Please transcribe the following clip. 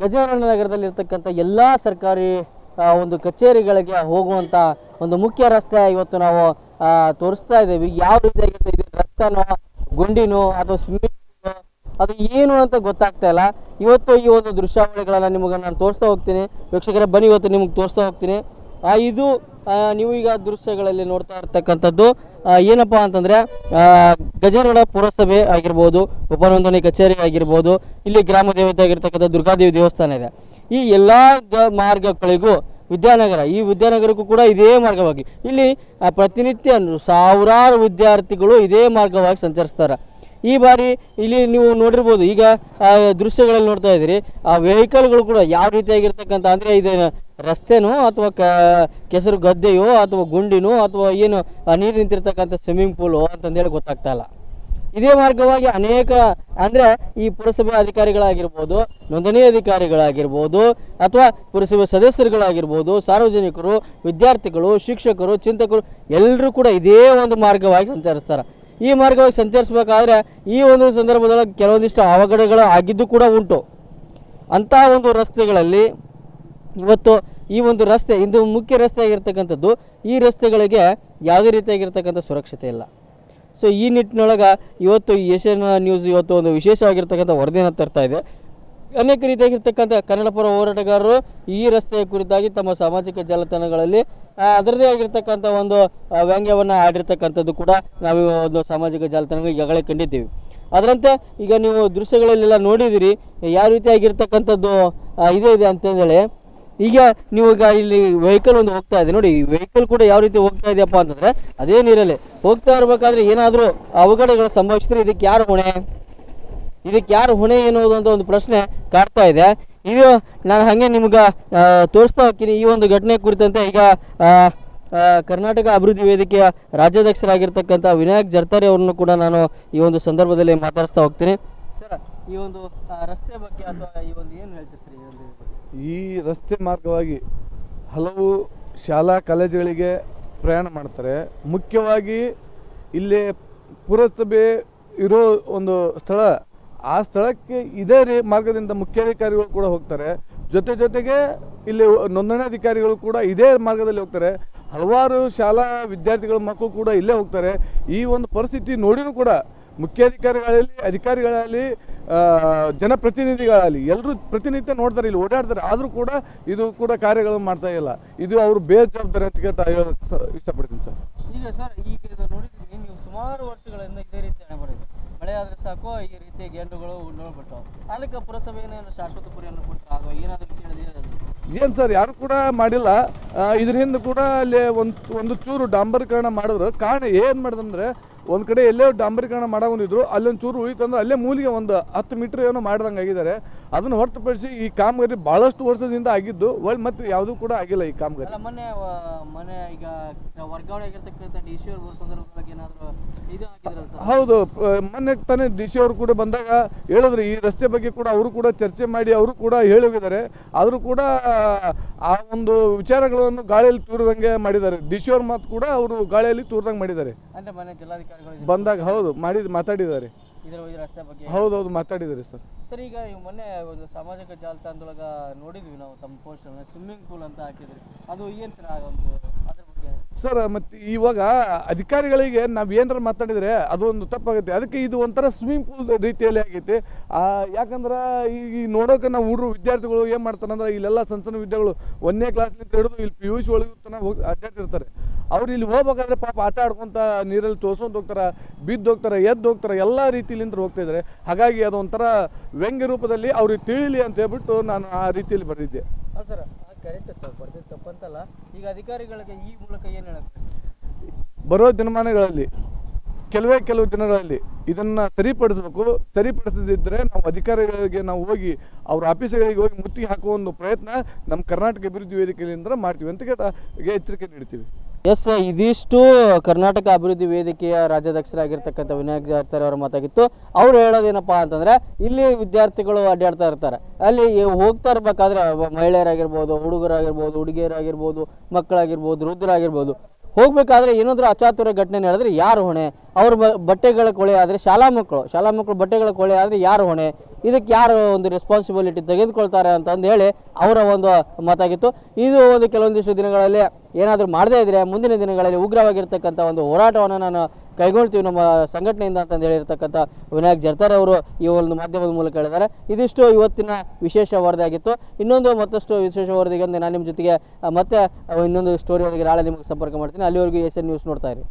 ಗಜಾನನ ನಗರದಲ್ಲಿರ್ತಕ್ಕಂಥ ಎಲ್ಲ ಸರ್ಕಾರಿ ಒಂದು ಕಚೇರಿಗಳಿಗೆ ಹೋಗುವಂಥ ಒಂದು ಮುಖ್ಯ ರಸ್ತೆ ಇವತ್ತು ನಾವು ತೋರಿಸ್ತಾ ಇದ್ದೀವಿ. ಯಾವ ರೀತಿಯಾಗಿರುತ್ತೆ ಇದು ರಸ್ತೆನೋ, ಗುಂಡಿನೋ, ಅಥವಾ ಸ್ವಿಮ್ಮಿಂಗ್ ಅದು ಏನು ಅಂತ ಗೊತ್ತಾಗ್ತಾ ಇಲ್ಲ. ಇವತ್ತು ಈ ಒಂದು ದೃಶ್ಯಾವಳಿಗಳನ್ನು ನಿಮಗೆ ನಾನು ತೋರಿಸ್ತಾ ಹೋಗ್ತೀನಿ. ವೀಕ್ಷಕರೇ, ಬನ್ನಿ, ಇವತ್ತು ನಿಮಗೆ ತೋರಿಸ್ತಾ ಹೋಗ್ತೀನಿ. ಇದು ನೀವು ಈಗ ದೃಶ್ಯಗಳಲ್ಲಿ ನೋಡ್ತಾ ಇರ್ತಕ್ಕಂಥದ್ದು ಏನಪ್ಪಾ ಅಂತಂದ್ರೆ ಆ, ಗಜೇಂದ್ರಗಡ ಪುರಸಭೆ ಆಗಿರ್ಬೋದು ಉಪನೋಂದಣಿ ಕಚೇರಿ ಆಗಿರ್ಬೋದು ಇಲ್ಲಿ ಗ್ರಾಮ ದೇವತೆ ಆಗಿರ್ತಕ್ಕಂಥ ದುರ್ಗಾದೇವಿ ದೇವಸ್ಥಾನ ಇದೆ. ಈ ಎಲ್ಲ ಮಾರ್ಗಗಳಿಗೂ ವಿದ್ಯಾನಗರ ಈ ವಿದ್ಯಾನಗರಕ್ಕೂ ಕೂಡ ಇದೇ ಮಾರ್ಗವಾಗಿ. ಇಲ್ಲಿ ಪ್ರತಿನಿತ್ಯ ಸಾವಿರಾರು ವಿದ್ಯಾರ್ಥಿಗಳು ಇದೇ ಮಾರ್ಗವಾಗಿ ಸಂಚರಿಸ್ತಾರೆ. ಈ ಬಾರಿ ಇಲ್ಲಿ ನೀವು ನೋಡಿರ್ಬೋದು ಈಗ ದೃಶ್ಯಗಳಲ್ಲಿ ನೋಡ್ತಾ ಇದ್ದೀರಿ ಆ ವೆಹಿಕಲ್ಗಳು ಕೂಡ ಯಾವ ರೀತಿಯಾಗಿರ್ತಕ್ಕಂಥ ಅಂದರೆ ಇದೇನು ರಸ್ತೆನೋ ಅಥವಾ ಕ ಕೆಸರು ಗದ್ದೆಯೋ ಅಥವಾ ಗುಂಡಿನೋ ಅಥವಾ ಏನು ನೀರು ನಿಂತಿರ್ತಕ್ಕಂಥ ಸ್ವಿಮ್ಮಿಂಗ್ ಪೂಲು ಅಂತಂದೇಳಿ ಗೊತ್ತಾಗ್ತಾ ಇಲ್ಲ. ಇದೇ ಮಾರ್ಗವಾಗಿ ಅನೇಕ, ಅಂದರೆ ಈ ಪುರಸಭೆ ಅಧಿಕಾರಿಗಳಾಗಿರ್ಬೋದು, ನೋಂದಣಿ ಅಧಿಕಾರಿಗಳಾಗಿರ್ಬೋದು, ಅಥವಾ ಪುರಸಭೆ ಸದಸ್ಯರುಗಳಾಗಿರ್ಬೋದು, ಸಾರ್ವಜನಿಕರು, ವಿದ್ಯಾರ್ಥಿಗಳು, ಶಿಕ್ಷಕರು, ಚಿಂತಕರು ಎಲ್ಲರೂ ಕೂಡ ಇದೇ ಒಂದು ಮಾರ್ಗವಾಗಿ ಸಂಚರಿಸ್ತಾರೆ. ಈ ಮಾರ್ಗವಾಗಿ ಸಂಚರಿಸಬೇಕಾದ್ರೆ ಈ ಒಂದು ಸಂದರ್ಭದೊಳಗೆ ಕೆಲವೊಂದಿಷ್ಟು ಅವಘಡಗಳು ಆಗಿದ್ದು ಕೂಡ ಉಂಟು. ಅಂತಹ ಒಂದು ರಸ್ತೆಗಳಲ್ಲಿ ಇವತ್ತು ಈ ಒಂದು ರಸ್ತೆ, ಇದು ಮುಖ್ಯ ರಸ್ತೆ ಆಗಿರ್ತಕ್ಕಂಥದ್ದು, ಈ ರಸ್ತೆಗಳಿಗೆ ಯಾವುದೇ ರೀತಿಯಾಗಿರ್ತಕ್ಕಂಥ ಸುರಕ್ಷತೆ ಇಲ್ಲ. ಸೊ ಈ ನಿಟ್ಟಿನೊಳಗೆ ಇವತ್ತು ಏಷ್ಯನ್ ನ್ಯೂಸ್ ಇವತ್ತು ಒಂದು ವಿಶೇಷವಾಗಿರ್ತಕ್ಕಂಥ ವರದಿಯನ್ನು ತರ್ತಾ ಇದೆ. ಅನೇಕ ರೀತಿಯಾಗಿರ್ತಕ್ಕಂಥ ಕನ್ನಡಪರ ಹೋರಾಟಗಾರರು ಈ ರಸ್ತೆಯ ಕುರಿತಾಗಿ ತಮ್ಮ ಸಾಮಾಜಿಕ ಜಾಲತಾಣಗಳಲ್ಲಿ ಅದರದೇ ಆಗಿರ್ತಕ್ಕಂಥ ಒಂದು ವ್ಯಂಗ್ಯವನ್ನು ಆಡಿರ್ತಕ್ಕಂಥದ್ದು ಕೂಡ ನಾವು ಒಂದು ಸಾಮಾಜಿಕ ಜಾಲತಾಣಗಳು ಈಗಾಗಲೇ ಕಂಡಿದ್ದೀವಿ. ಅದರಂತೆ ಈಗ ನೀವು ದೃಶ್ಯಗಳಲ್ಲೆಲ್ಲ ನೋಡಿದಿರಿ ಯಾವ ರೀತಿಯಾಗಿರ್ತಕ್ಕಂಥದ್ದು ಇದೆ ಇದೆ ಅಂತಂದೇಳಿ ಈಗ ನೀವು ಈಗ ಇಲ್ಲಿ ವೆಹಿಕಲ್ ಒಂದು ಹೋಗ್ತಾ ಇದೆ. ನೋಡಿ ವೆಹಿಕಲ್ ಕೂಡ ಯಾವ ರೀತಿ ಹೋಗ್ತಾ ಇದೆಯಪ್ಪ ಅಂತಂದ್ರೆ, ಅದೇ ನೀರಲ್ಲಿ ಹೋಗ್ತಾ ಇರಬೇಕಾದ್ರೆ ಏನಾದರೂ ಅವಘಡಗಳು ಸಂಭವಿಸಿದ್ರೆ ಇದಕ್ಕೆ ಯಾರು ಹೊಣೆ? ಇದಕ್ಕೆ ಯಾರು ಹೊಣೆ ಎನ್ನುವುದು ಅಂತ ಒಂದು ಪ್ರಶ್ನೆ ಕಾಡ್ತಾ ಇದೆ. ಇದು ನಾನು ಹಾಗೆ ನಿಮ್ಗೆ ತೋರಿಸ್ತಾ ಹೋಗ್ತೀನಿ ಈ ಒಂದು ಘಟನೆ ಕುರಿತಂತೆ. ಈಗ ಕರ್ನಾಟಕ ಅಭಿವೃದ್ಧಿ ವೇದಿಕೆಯ ರಾಜ್ಯಾಧ್ಯಕ್ಷರಾಗಿರ್ತಕ್ಕಂಥ ವಿನಾಯಕ್ ಜರ್ತಾರಿ ಅವರನ್ನು ಕೂಡ ನಾನು ಈ ಒಂದು ಸಂದರ್ಭದಲ್ಲಿ ಮಾತಾಡಿಸ್ತಾ ಹೋಗ್ತೀನಿ. ಸರ್, ಈ ಒಂದು ರಸ್ತೆ ಬಗ್ಗೆ ಅಥವಾ ಈ ಒಂದು ಏನು ಹೇಳ್ತೀರಿ ಸರ್ ಈ ಒಂದು? ಈ ರಸ್ತೆ ಮಾರ್ಗವಾಗಿ ಹಲವು ಶಾಲಾ ಕಾಲೇಜುಗಳಿಗೆ ಪ್ರಯಾಣ ಮಾಡ್ತಾರೆ. ಮುಖ್ಯವಾಗಿ ಇಲ್ಲಿ ಪುರಸಭೆ ಇರೋ ಒಂದು ಸ್ಥಳ, ಆ ಸ್ಥಳಕ್ಕೆ ಇದೇ ರೀ ಮಾರ್ಗದಿಂದ ಮುಖ್ಯಾಧಿಕಾರಿಗಳು ಕೂಡ ಹೋಗ್ತಾರೆ. ಜೊತೆ ಜೊತೆಗೆ ಇಲ್ಲಿ ನೋಂದಣಾಧಿಕಾರಿಗಳು ಕೂಡ ಇದೇ ಮಾರ್ಗದಲ್ಲಿ ಹೋಗ್ತಾರೆ. ಹಲವಾರು ಶಾಲಾ ವಿದ್ಯಾರ್ಥಿಗಳ ಮಕ್ಕಳು ಕೂಡ ಇಲ್ಲೇ ಹೋಗ್ತಾರೆ. ಈ ಒಂದು ಪರಿಸ್ಥಿತಿ ನೋಡಿನೂ ಕೂಡ ಮುಖ್ಯಾಧಿಕಾರಿಗಳಲ್ಲಿ, ಅಧಿಕಾರಿಗಳಲ್ಲಿ ಜನಪ್ರತಿನಿಧಿಗಳಲ್ಲಿ ಎಲ್ಲರೂ ಪ್ರತಿನಿತ್ಯ ನೋಡ್ತಾರೆ ಇಲ್ಲಿ ಓಡಾಡ್ತಾರೆ. ಆದರೂ ಕೂಡ ಇದು ಕೂಡ ಕಾರ್ಯಗಳು ಮಾಡ್ತಾ ಇಲ್ಲ. ಇದು ಅವರು ಬೇಜವಾಬ್ದಾರಿ ಅಂತ ಕೇಳ್ತಾ ಇಷ್ಟಪಡ್ತೀನಿ ಸರ್. ಈಗ ಸರ್ ಈಗ ನೋಡಿದ್ದೀನಿ ನೀವು ಸುಮಾರು ವರ್ಷಗಳಿಂದ ಇದೇ ರೀತಿ ಹಣ ಬರೋದು ಮಳೆ ಆದರೆ ಸಾಕು ಈ ರೀತಿಯ ಗೆಂಡುಗಳು ನೋಡ್ಬಿಟ್ಟು ಅದಕ್ಕೆ ಪುರಸಭೆ ಏನೇನು ಶಾಶ್ವತ ಗುರಿಯನ್ನು ಕೊಟ್ಟು ಅದು ಏನಾದರೂ ಏನು ಸರ್ ಯಾರು ಕೂಡ ಮಾಡಿಲ್ಲ. ಇದರಿಂದ ಕೂಡ ಅಲ್ಲಿ ಒಂದು ಒಂದು ಚೂರು ಡಾಂಬರೀಕರಣ ಮಾಡಿದ್ರು. ಕಾರಣ ಏನು ಮಾಡಿದಂದ್ರೆ ಒಂದು ಕಡೆ ಎಲ್ಲೇ ಡಾಂಬರೀಕರಣ ಮಾಡೋಂದಿದ್ರು ಅಲ್ಲೊಂದು ಚೂರು ಉಳಿತಂದ್ರೆ ಅಲ್ಲೇ ಮೂಲಿಗೆ ಒಂದು ಹತ್ತು ಮೀಟ್ರ್ ಏನೋ ಮಾಡ್ದಂಗೆ ಆಗಿದ್ದಾರೆ. ಅದನ್ನು ಹೊರತುಪಡಿಸಿ ಈ ಕಾಮಗಾರಿ ಬಹಳಷ್ಟು ವರ್ಷದಿಂದ ಆಗಿದ್ದು ಒಳ್ಳೆ ಮತ್ತೆ ಯಾವುದೂ ಕೂಡ ಆಗಿಲ್ಲ ಈ ಕಾಮಗಾರಿ. ಅಲ್ಲ ಮೊನ್ನೆ ಮೊನ್ನೆ ಈಗ ವರ್ಗಾವಣೆ ಆಗಿರ್ತಕ್ಕಂಥ ಡಿ ಸಿ ಅವರು ಸಂದರ್ಭದಲ್ಲಿ ಏನಾದರೂ ಇದು ಹಾಕಿದ್ರಲ್ಲ ಸರ್? ಹೌದು ಮೊನ್ನೆ ತಾನೇ ಡಿ ಸಿ ಅವರು ಕೂಡ ಬಂದಾಗ ಹೇಳಿದ್ರು ಈ ರಸ್ತೆ ಬಗ್ಗೆ ಕೂಡ ಅವರು ಕೂಡ ಚರ್ಚೆ ಮಾಡಿ ಅವರು ಕೂಡ ಹೇಳಿ ಹೋಗಿದ್ದಾರೆ ಆದರೂ ಕೂಡ ಆ ಒಂದು ವಿಚಾರಗಳನ್ನು ಗಾಳಿಯಲ್ಲಿ ತೂರದಂಗೆ ಮಾಡಿದ್ದಾರೆ. ಡಿ ಸಿ ಅವ್ರ ಮಾತು ಕೂಡ ಅವರು ಗಾಳಿಯಲ್ಲಿ ತೂರದಂಗೆ ಮಾಡಿದ್ದಾರೆ. ಅಂದ್ರೆ ಮೊನ್ನೆ ಜಿಲ್ಲಾಧಿಕಾರಿಗಳು ಬಂದಾಗ ಹೌದು ಮಾಡಿ ಮಾತಾಡಿದ್ದಾರೆ. ಇದ್ರ ಈ ರಸ್ತೆ ಬಗ್ಗೆ ಹೌದೌದು ಮಾತಾಡಿದ್ದಾರೆ ಸರ್. ಸರ್ ಈಗ ಇವ್ ಮೊನ್ನೆ ಒಂದು ಸಾಮಾಜಿಕ ಜಾಲತಾಣದೊಳಗ ನೋಡಿದ್ವಿ ನಾವು ತಮ್ಮ ಪೋಸ್ಟ್ ಸ್ವಿಮ್ಮಿಂಗ್ ಪೂಲ್ ಅಂತ ಹಾಕಿದ್ರಿ. ಅದು ಏನ್ ಸರ್ ಆ ಒಂದು ಸರ್, ಮತ್ತೆ ಇವಾಗ ಅಧಿಕಾರಿಗಳಿಗೆ ನಾವು ಏನಾರ ಮಾತಾಡಿದ್ರೆ ಅದೊಂದು ತಪ್ಪಾಗುತ್ತೆ. ಅದಕ್ಕೆ ಇದು ಒಂಥರ ಸ್ವಿಮ್ಮಿಂಗ್ ಪೂಲ್ ರೀತಿಯಲ್ಲಿ ಆಗೈತಿ. ಯಾಕಂದ್ರೆ ಈ ನೋಡೋಕೆ ನಾವು ಹುಡುಗರು ವಿದ್ಯಾರ್ಥಿಗಳು ಏನು ಮಾಡ್ತಾರೆ ಅಂದ್ರೆ ಇಲ್ಲೆಲ್ಲ ಸಣ್ಣ ಸಣ್ಣ ವಿದ್ಯಾಗಳು ಒಂದನೇ ಕ್ಲಾಸ್ನಿಂದ ಹಿಡಿದು ಇಲ್ಲಿ ಪಿ ಯು ಸಿ ಒಳಗೆ ತನಕ ಹೋಗಿ ಅಡ್ಡಾಡ್ತಿರ್ತಾರೆ ಅವ್ರು ಇಲ್ಲಿ ಹೋಗ್ಬೇಕಾದ್ರೆ ಪಾಪ ಆಟ ಆಡ್ಕೊಂತ ನೀರಲ್ಲಿ ತೋರ್ಸ್ಕೊಂತ ಹೋಗ್ತಾರೆ, ಬಿದ್ದು ಹೋಗ್ತಾರೆ, ಎದ್ದು ಹೋಗ್ತಾರೆ, ಎಲ್ಲ ರೀತಿಲಿಂದ ಹೋಗ್ತಾ ಇದ್ದಾರೆ ಹಾಗಾಗಿ ಅದೊಂಥರ ವ್ಯಂಗ್ಯ ರೂಪದಲ್ಲಿ ಅವ್ರಿಗೆ ತಿಳಿಲಿ ಅಂತ ಹೇಳ್ಬಿಟ್ಟು ನಾನು ಆ ರೀತಿಯಲ್ಲಿ ಬರೆದಿದ್ದೆ. ಸರ್. ಕರೆಕ್ಟ್ ತಪ್ಪು ತಪ್ಪಂತಲ್ಲ. ಈಗ ಅಧಿಕಾರಿಗಳಿಗೆ ಈ ಮೂಲಕ ಏನು ಹೇಳುತ್ತೆ ಬರೋ ದಿನಮಾನಗಳಲ್ಲಿ, ಕೆಲವೇ ಕೆಲವು ದಿನಗಳಲ್ಲಿ ಇದನ್ನ ಸರಿಪಡಿಸಬೇಕು. ಸರಿಪಡಿಸದಿದ್ದರೆ ನಾವು ಅಧಿಕಾರಿಗಳಿಗೆ ನಾವು ಹೋಗಿ, ಅವ್ರ ಆಫೀಸ್ಗಳಿಗೆ ಹೋಗಿ ಮುತ್ತಿಗೆ ಹಾಕುವ ಒಂದು ಪ್ರಯತ್ನ ನಮ್ಮ ಕರ್ನಾಟಕ ಅಭಿವೃದ್ಧಿ ವೇದಿಕೆಯಿಂದ ಮಾಡ್ತೀವಿ ಅಂತ ಎಚ್ಚರಿಕೆ ನೀಡ್ತೀವಿ. ಎಸ್, ಇದಿಷ್ಟು ಕರ್ನಾಟಕ ಅಭಿವೃದ್ಧಿ ವೇದಿಕೆಯ ರಾಜ್ಯಾಧ್ಯಕ್ಷರಾಗಿರ್ತಕ್ಕಂಥ ವಿನಾಯಕ್ ಜಾರ್ತಾರೆ ಅವರ ಮಾತಾಗಿತ್ತು. ಅವ್ರು ಹೇಳೋದೇನಪ್ಪ ಅಂತಂದ್ರೆ, ಇಲ್ಲಿ ವಿದ್ಯಾರ್ಥಿಗಳು ಅಡ್ಡಾಡ್ತಾ ಇರ್ತಾರೆ. ಅಲ್ಲಿ ಹೋಗ್ತಾ ಇರ್ಬೇಕಾದ್ರೆ ಮಹಿಳೆಯರಾಗಿರ್ಬೋದು, ಹುಡುಗರಾಗಿರ್ಬೋದು, ಹುಡುಗಿಯರಾಗಿರ್ಬೋದು, ಮಕ್ಕಳಾಗಿರ್ಬೋದು, ವೃದ್ಧರಾಗಿರ್ಬೋದು. ಹೋಗಬೇಕಾದ್ರೆ ಏನಾದರೂ ಅಚಾತುರ ಘಟನೆ ನಡೆದ್ರೆ ಯಾರು ಹೊಣೆ? ಅವ್ರ ಬಟ್ಟೆಗಳ ಕೊಳೆ ಆದರೆ ಶಾಲಾ ಮಕ್ಕಳು ಶಾಲಾ ಮಕ್ಕಳು ಬಟ್ಟೆಗಳ ಕೊಳೆ ಆದರೆ ಯಾರು ಹೊಣೆ? ಇದಕ್ಕೆ ಯಾರು ಒಂದು ರೆಸ್ಪಾನ್ಸಿಬಿಲಿಟಿ ತೆಗೆದುಕೊಳ್ತಾರೆ ಅಂತಂದು ಹೇಳಿ ಅವರ ಒಂದು ಮಾತಾಗಿತ್ತು. ಇದು ಒಂದು ಕೆಲವೊಂದಿಷ್ಟು ದಿನಗಳಲ್ಲಿ ಏನಾದರೂ ಮಾಡದೇ ಇದ್ರೆ ಮುಂದಿನ ದಿನಗಳಲ್ಲಿ ಉಗ್ರವಾಗಿರ್ತಕ್ಕಂಥ ಒಂದು ಹೋರಾಟವನ್ನು ನಾನು ಕೈಗೊಳ್ತೀವಿ. ನಮ್ಮ ಸಂಘಟನೆಯಿಂದ ಅಂತಂದು ಹೇಳಿರ್ತಕ್ಕಂಥ ವಿನಾಯಕ್ ಜರ್ತಾರ್ ಅವರು ಈ ಒಂದು ಮಾಧ್ಯಮದ ಮೂಲಕ ಹೇಳಿದ್ದಾರೆ. ಇದಿಷ್ಟು ಇವತ್ತಿನ ವಿಶೇಷ ವರದಿಯಾಗಿತ್ತು ಇನ್ನೊಂದು ಮತ್ತಷ್ಟು ವಿಶೇಷ ವರದಿಗೆ ನಾನು ನಿಮ್ಮ ಜೊತೆಗೆ ಮತ್ತೆ ಇನ್ನೊಂದು ಸ್ಟೋರಿ ಒಳಗೆ ನಾಳೆ ನಿಮಗೆ ಸಂಪರ್ಕ ಮಾಡ್ತೀನಿ. ಅಲ್ಲಿವರೆಗೂ ಎಸ್ ಎನ್ ನ್ಯೂಸ್ ನೋಡ್ತಾ ಇರಿ.